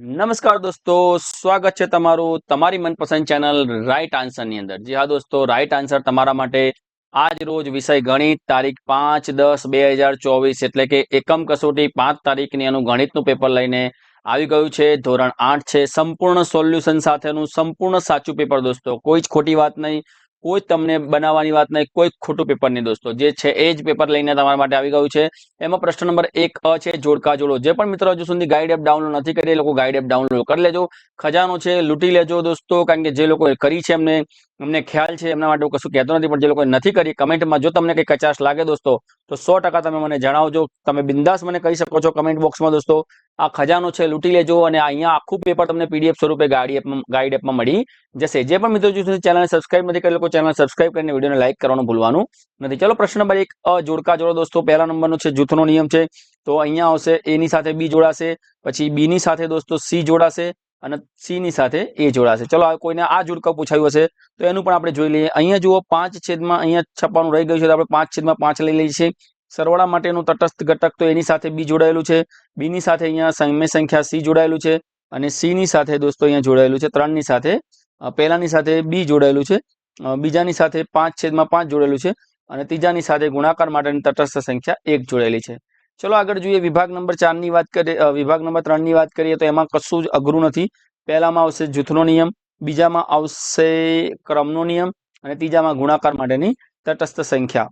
નમસ્કાર દોસ્તો, સ્વાગત છે તમારું તમારી મનપસંદ ચેનલ રાઈટ આન્સરની અંદર. જી હા દોસ્તો રાઈટ આન્સર તમારા માટે આજ રોજ વિષય ગણિત તારીખ પાંચ દસ બે હજાર ચોવીસ એટલે કે એકમ કસોટી પાંચ તારીખની એનું ગણિતનું પેપર લઈને આવી ગયું છે. ધોરણ આઠ છે. સંપૂર્ણ સોલ્યુશન સાથેનું સંપૂર્ણ સાચું પેપર દોસ્તો. કોઈ જ ખોટી વાત નહીં. કોઈ તમને બનાવવાની વાત નહીં, કોઈ ખોટું પેપર નહીં દોસ્તો. જે છે એ જ પેપર લઈને તમારા માટે આવી ગયું છે. એમાં પ્રશ્ન નંબર એક અ છે, જોડકા જોડો. જે પણ મિત્રો હજુ સુધી ગાઈડ એપ ડાઉનલોડ નથી કરી, એ લોકો ગાઈડ એપ ડાઉનલોડ કરી લેજો. ખજાનો છે, લૂંટી લેજો દોસ્તો, કારણ કે જે લોકોએ કરી છે એમને અમને ખ્યાલ છે, એમના માટે હું કશું કહેતો નથી, પણ જે લોકોએ નથી કરી, કમેન્ટમાં જો તમને કંઈ કચાશ લાગે દોસ્તો, તો સો તમે મને જણાવજો. તમે બિંદાસ મને કહી શકો છો કમેન્ટ બોક્સમાં દોસ્તો. આ ખજાનો છે, લૂંટી લેજો અને અહીંયા આખું પેપર તમને પીડીએફ સ્વરૂપે ગાડી એપમાં ગાઈડ એપમાં મળી જશે. જે પણ મિત્રો જો ચેનલ સબસ્ક્રાઇબ નથી કરી લોકો ચેનલ સબસ્ક્રાઇબ કરીને વિડીયોને લાઇક કરવાનું ભૂલવાનું નથી. ચલો પ્રશ્ન નંબર એક જોડકા જોડો દોસ્તો. પહેલા નંબરનો છે, જૂથનો નિયમ છે. તો અહીંયા આવશે, એની સાથે બી જોડાશે. પછી બીની સાથે દોસ્તો સી જોડાશે. અને સી ની સાથે એ જોડાશે. ચલો કોઈને આ જોડકા પૂછાયું હશે, તો એનું પણ આપણે જોઈ લઈએ. અહીંયા જુઓ, પાંચ છેદમાં અહીંયા છપ્પાનું રહી ગયું છે આપણે પાંચ છેદમાં પાંચ લઈ લઈએ છીએ. સરવાળા માટેનું તટસ્થ ઘટક તો એની સાથે બી જોડાયેલું છે. બી ની સાથે અહીંયા સમય સંખ્યા સી જોડાયેલું છે અને સી ની સાથે દોસ્તો અહીંયા જોડાયેલું છે, ત્રણની સાથે. પહેલાની સાથે બી જોડાયેલું છે. બીજાની સાથે પાંચ છેદમાં પાંચ જોડેલું છે અને ત્રીજાની સાથે ગુણાકાર માટેની તટસ્થ સંખ્યા એક જોડેલી છે. ચલો આગળ જોઈએ વિભાગ નંબર ચારની વાત કરીએ વિભાગ નંબર ત્રણની વાત કરીએ તો એમાં કશું જ અઘરું નથી. પહેલામાં આવશે જૂથનો નિયમ, બીજામાં આવશે ક્રમનો નિયમ અને ત્રીજામાં ગુણાકાર માટેની તટસ્થ સંખ્યા.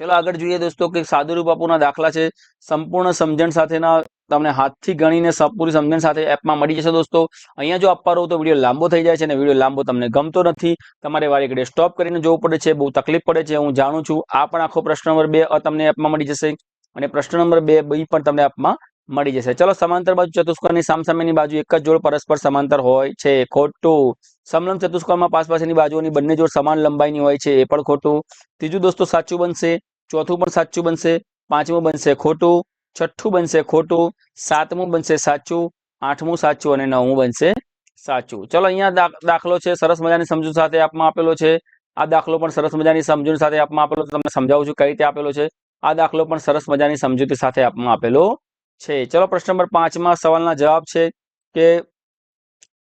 ચલો આગળ જોઈએ દોસ્તો કે સાદુરૂપ બાપુના દાખલા છે. સંપૂર્ણ સમજણ સાથેના તમને હાથથી ગણીને પૂરી સમજણ સાથે એપમાં મળી જશે દોસ્તો. અહીંયા જો આપવા રહો તો વીડિયો લાંબો થઈ જાય છે અને વીડિયો લાંબો તમને ગમતો નથી. તમારે વારી ઘડીએ સ્ટોપ કરીને જોવું પડે છે, બહુ તકલીફ પડે છે, હું જાણું છું. આ પણ આખો પ્રશ્ન નંબર બે તમને એપમાં મળી જશે. અને પ્રશ્ન નંબર બે બી પણ તમને આપમાં મળી જશે. ચલો, સમાંતર બાજુ ચતુષ્કોણની સામસામેની બાજુ એક જ જોડ પરસ્પર સમાંતર હોય છે. ખોટું. સમલંબ ચતુષ્કોણમાં પાસ પાસેની બાજુઓની બંને જોડ સમાન લંબાઈની હોય છે. એ પણ ખોટું. ત્રીજું દોસ્તો સાચું બનશે. ચોથું પણ સાચું બનશે. પાંચમું બનશે ખોટું. છઠ્ઠું બનશે ખોટું. સાતમું બનશે સાચું. આઠમું સાચું અને નવમું બનશે સાચું. ચલો, અહીંયા દાખલો છે. સરસ મજાની સમજૂત સાથે આપમાં આપેલો છે. આ દાખલો પણ સરસ મજાની સમજૂત સાથે આપમાં આપેલો તમને સમજાવું છું કઈ રીતે આપેલો છે. આ દાખલો પણ સરસ મજાની સમજૂતી સાથે આપવામાં આપેલો છે. ચલો પ્રશ્ન નંબર પાંચમાં સવાલના જવાબ છે કે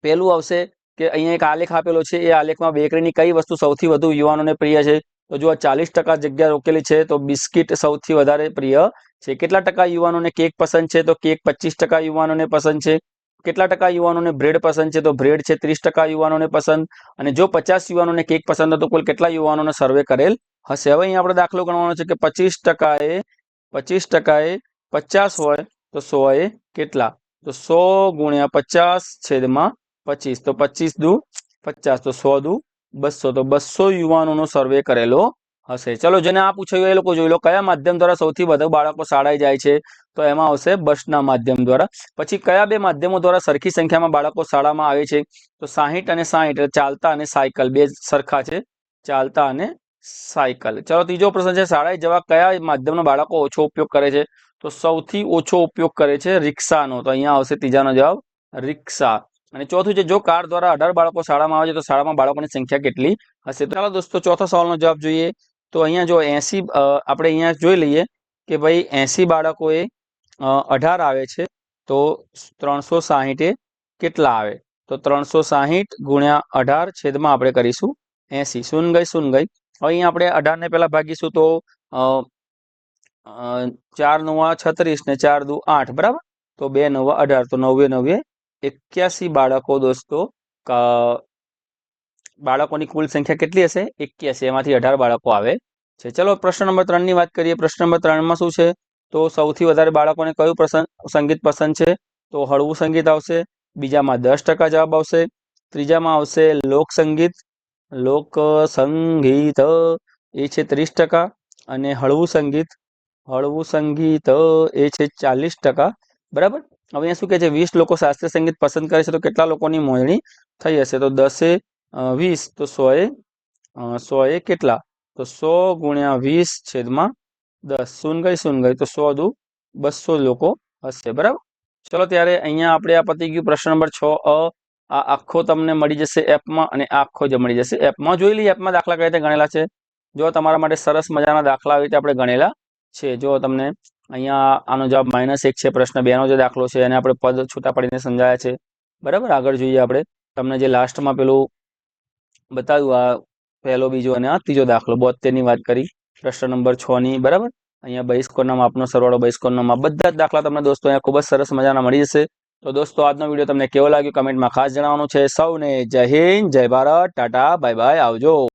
પહેલું આવશે કે અહીંયા એક આલેખ આપેલો છે. એ આલેખમાં બેકરીની કઈ વસ્તુ સૌથી વધુ યુવાનોને પ્રિય છે? તો જો આ ચાલીસ ટકા જગ્યા રોકેલી છે તો બિસ્કિટ સૌથી વધારે પ્રિય છે. કેટલા ટકા યુવાનોને કેક પસંદ છે? તો કેક પચીસ ટકા યુવાનોને પસંદ છે. કેટલા ટકા યુવાનોને બ્રેડ પસંદ છે? તો બ્રેડ છે ત્રીસ ટકા યુવાનોને પસંદ. અને જો પચાસ યુવાનોને કેક પસંદ હતો કુલ કેટલા યુવાનોને સર્વે કરેલ હશે હવે અહીંયા આપણે દાખલો ગણવાનો છે કે પચીસ ટકાએ પચીસ ટકાએ પચાસ હોય તો સો એ કેટલા? તો સો ગુણ્યા પચાસ છેદમાં પચીસ. તો પચીસ દુ પચાસ. તો સો દુ બસો. તો બસો યુવાનોનો સર્વે કરેલો હશે. ચલો, જેને આ પૂછાયું એ લોકો જોઈ લો. કયા માધ્યમ દ્વારા સૌથી વધુ બાળકો શાળાએ જાય છે? તો એમાં આવશે બસના માધ્યમ દ્વારા. પછી કયા બે માધ્યમો દ્વારા સરખી સંખ્યામાં બાળકો શાળામાં આવે છે? તો સાહીઠ અને સાહીઠ. ચાલતા અને સાયકલ. બે સરખા છે. ચાલતા અને સાયકલ. ચલો, ત્રીજો પ્રશ્ન છે, શાળાએ જવા કયા માધ્યમનો બાળકો ઓછો ઉપયોગ કરે છે? તો સૌથી ઓછો ઉપયોગ કરે છે રિક્ષાનો. તો અહીંયા આવશે ત્રીજાનો જવાબ, રિક્ષા. અને ચોથું છે, જો કાર દ્વારા અઢાર બાળકો શાળામાં આવે છે, તો શાળામાં બાળકોની સંખ્યા કેટલી હશે? ચાલો દોસ્તો, ચોથા સવાલનો જવાબ જોઈએ. તો અહીંયા જો એસી આપણે અહીંયા જોઈ લઈએ કે ભાઈ એસી બાળકોએ અઢાર આવે છે, તો ત્રણસો સાહીઠે કેટલા આવે? તો ત્રણસો સાહીઠ ગુણ્યા અઢાર છેદમાં આપણે કરીશું એસી. સુન ગઈ સુન ગઈ. અહીંયા આપણે અઢારને પેલા ભાગીશું તો ચાર નવા છત્રીસ ને ચાર દુ આઠ, બરાબર? તો બે નવા અઢાર, તો નવે નવે એક્યાસી બાળકો દોસ્તો બાળકોની કુલ સંખ્યા કેટલી હશે? એક્યાસી, એમાંથી અઢાર બાળકો આવે છે. ચલો પ્રશ્ન નંબર ત્રણની વાત કરીએ. પ્રશ્ન નંબર ત્રણમાં શું છે? તો સૌથી વધારે બાળકોને કયું પ્રસંગ સંગીત પસંદ છે? તો હળવું સંગીત આવશે, બીજામાં દસ ટકા જવાબ આવશે, ત્રીજામાં આવશે લોક સંગીત લોક સંગીત એ છે ત્રીસ ટકા અને હળવું સંગીત હળવું સંગીત એ છે ચાલીસ ટકા બરાબર હવે અહીંયા શું કહે છે વીસ લોકો શાસ્ત્રીય સંગીત પસંદ કરે છે તો કેટલા લોકોની મોજણી થઈ હશે તો દસે વીસ તો સોએ સોએ કેટલા તો સો ગુણ્યા વીસ છેદમાં દસ શૂન ગઈ શૂન ગઈ તો સો દુ બસો લોકો હશે બરાબર ચલો ત્યારે અહીંયા આપણે આ પતી ગયું પ્રશ્ન નંબર છ અ આ આખો તમને મળી જશે એપમાં અને આખો જ મળી જશે એપમાં. જોઈ લઈએ એપમાં દાખલા કઈ રીતે ગણેલા છે. જો તમારા માટે સરસ મજાના દાખલા આવી રીતે આપણે ગણેલા છે. જો તમને અહીંયા આનો જવાબ માઇનસ એક છે, પ્રશ્ન બેનો જે દાખલો છે, એને આપણે પદ છૂટા પાડીને સમજાયા છે. બરાબર? આગળ જોઈએ આપણે. તમને જે લાસ્ટમાં પેલું બતાવ્યું, આ પહેલો, બીજો અને આ ત્રીજો દાખલો, બોતેરની વાત કરી. પ્રશ્ન નંબર છ ની, બરાબર? અહીંયા બહિષ્કોરના માપનો સરવાળો બહિષ્કોણનો માપ. બધા જ દાખલા તમને દોસ્તો, અહીંયા ખૂબ જ સરસ મજાના મળી જશે. તો દોસ્તો, આજનો વીડિયો તમને કેવો લાગ્યો? કમેન્ટમાં ખાસ જણાવવાનું છે. સૌને જય હિન્દ, જય ભારત, ટાટા, બાય બાય, આવજો.